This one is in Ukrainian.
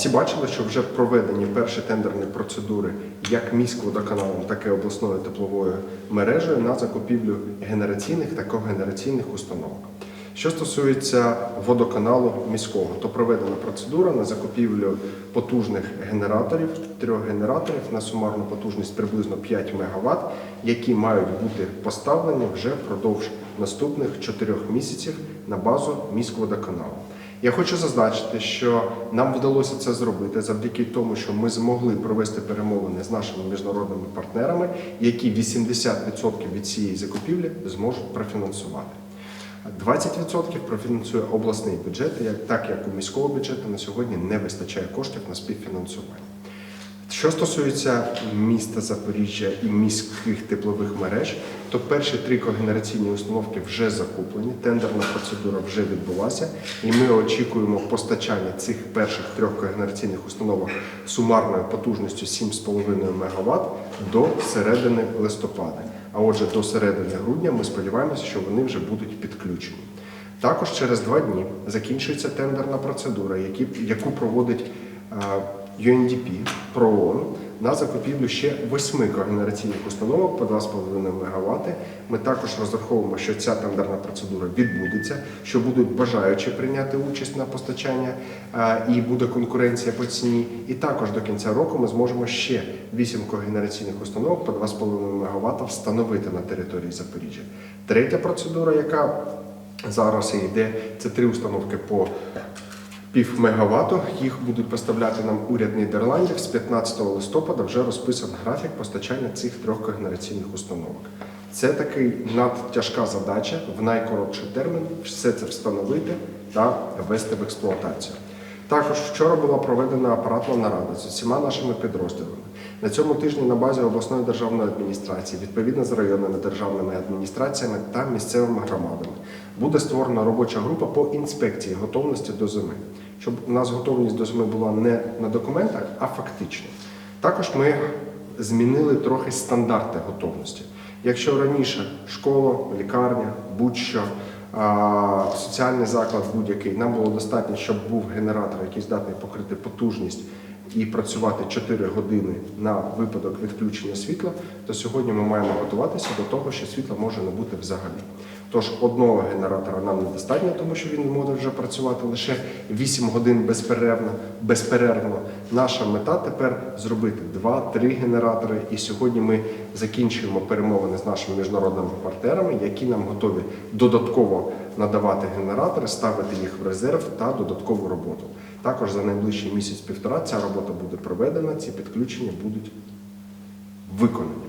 Всі бачили, що вже проведені перші тендерні процедури як міськводоканалом, так і обласною тепловою мережею на закупівлю генераційних та когенераційних установок. Що стосується водоканалу міського, то проведена процедура на закупівлю потужних генераторів, трьох генераторів на сумарну потужність приблизно 5 МВт, які мають бути поставлені вже впродовж наступних 4 місяців на базу міськводоканалу. Я хочу зазначити, що нам вдалося це зробити завдяки тому, що ми змогли провести перемовини з нашими міжнародними партнерами, які 80% від цієї закупівлі зможуть профінансувати. 20% профінансує обласний бюджет, так як у міського бюджету на сьогодні не вистачає коштів на співфінансування. Що стосується міста Запоріжжя і міських теплових мереж, то перші три когенераційні установки вже закуплені, тендерна процедура вже відбулася, і ми очікуємо постачання цих перших трьох когенераційних установок сумарною потужністю 7,5 МВт до середини листопада. А отже, до середини грудня ми сподіваємося, що вони вже будуть підключені. Також через два дні закінчується тендерна процедура, яку проводить UNDP ПРООН на закупівлю ще восьми когенераційних установок по 2,5 МВт. Ми також розраховуємо, що ця тендерна процедура відбудеться, що будуть бажаючі прийняти участь на постачання е, і буде конкуренція по ціні. І також до кінця року ми зможемо ще 8 когенераційних установок по 2,5 МВт встановити на території Запоріжжя. Третя процедура, яка зараз йде, це три установки по пів мегаватту. Їх будуть поставляти нам уряд Нідерландів. З 15 листопада вже розписан графік постачання цих трьох когенераційних установок. Це такий надтяжка задача в найкоротший термін все це встановити та ввести в експлуатацію. Також вчора була проведена апаратна нарада з усіма нашими підрозділами. На цьому тижні на базі обласної державної адміністрації, відповідно з районними державними адміністраціями та місцевими громадами, буде створена робоча група по інспекції готовності до зими, щоб у нас готовність до зими була не на документах, а фактично. Також ми змінили трохи стандарти готовності. Якщо раніше школа, лікарня, будь-що, соціальний заклад будь-який, нам було достатньо, щоб був генератор, який здатний покрити потужність і працювати 4 години на випадок відключення світла, то сьогодні ми маємо готуватися до того, що світла може не бути взагалі. Тож одного генератора нам недостатньо, тому що він може вже працювати лише 8 годин безперервно. безперервно. Наша мета тепер зробити 2-3 генератори. І сьогодні ми закінчуємо перемовини з нашими міжнародними партнерами, які нам готові додатково надавати генератори, ставити їх в резерв та додаткову роботу. Також за найближчий місяць-півтора ця робота буде проведена, ці підключення будуть виконані.